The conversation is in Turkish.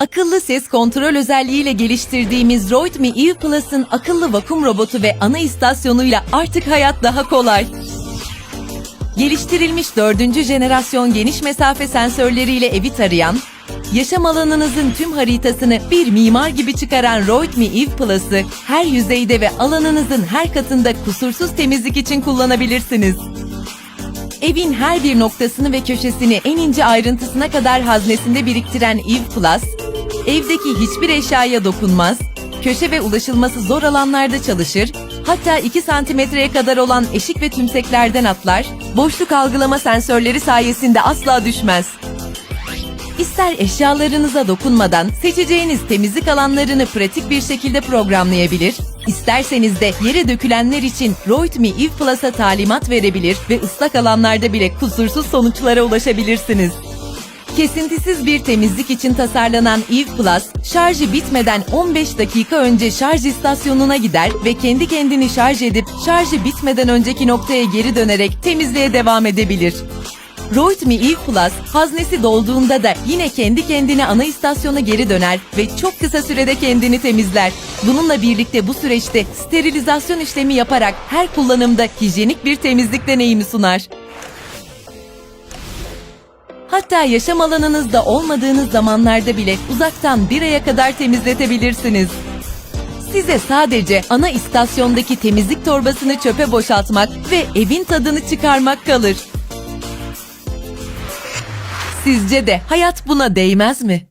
Akıllı ses kontrol özelliğiyle geliştirdiğimiz Droid.me Eve Plus'ın akıllı vakum robotu ve ana istasyonuyla artık hayat daha kolay. Geliştirilmiş dördüncü jenerasyon geniş mesafe sensörleriyle evi tarayan, yaşam alanınızın tüm haritasını bir mimar gibi çıkaran Droid.me Eve Plus'ı her yüzeyde ve alanınızın her katında kusursuz temizlik için kullanabilirsiniz. Evin her bir noktasını ve köşesini en ince ayrıntısına kadar haznesinde biriktiren Eve Plus, evdeki hiçbir eşyaya dokunmaz, köşe ve ulaşılması zor alanlarda çalışır, hatta 2 santimetreye kadar olan eşik ve tümseklerden atlar, boşluk algılama sensörleri sayesinde asla düşmez. İster eşyalarınıza dokunmadan seçeceğiniz temizlik alanlarını pratik bir şekilde programlayabilir, isterseniz de yere dökülenler için Roid.me Eve Plus'a talimat verebilir ve ıslak alanlarda bile kusursuz sonuçlara ulaşabilirsiniz. Kesintisiz bir temizlik için tasarlanan Eve Plus, şarjı bitmeden 15 dakika önce şarj istasyonuna gider ve kendi kendini şarj edip şarjı bitmeden önceki noktaya geri dönerek temizliğe devam edebilir. Roid.me Eve Plus haznesi dolduğunda da yine kendi kendine ana istasyona geri döner ve çok kısa sürede kendini temizler. Bununla birlikte bu süreçte sterilizasyon işlemi yaparak her kullanımda hijyenik bir temizlik deneyimi sunar. Hatta yaşam alanınızda olmadığınız zamanlarda bile uzaktan bir aya kadar temizletebilirsiniz. Size sadece ana istasyondaki temizlik torbasını çöpe boşaltmak ve evin tadını çıkarmak kalır. Sizce de hayat buna değmez mi?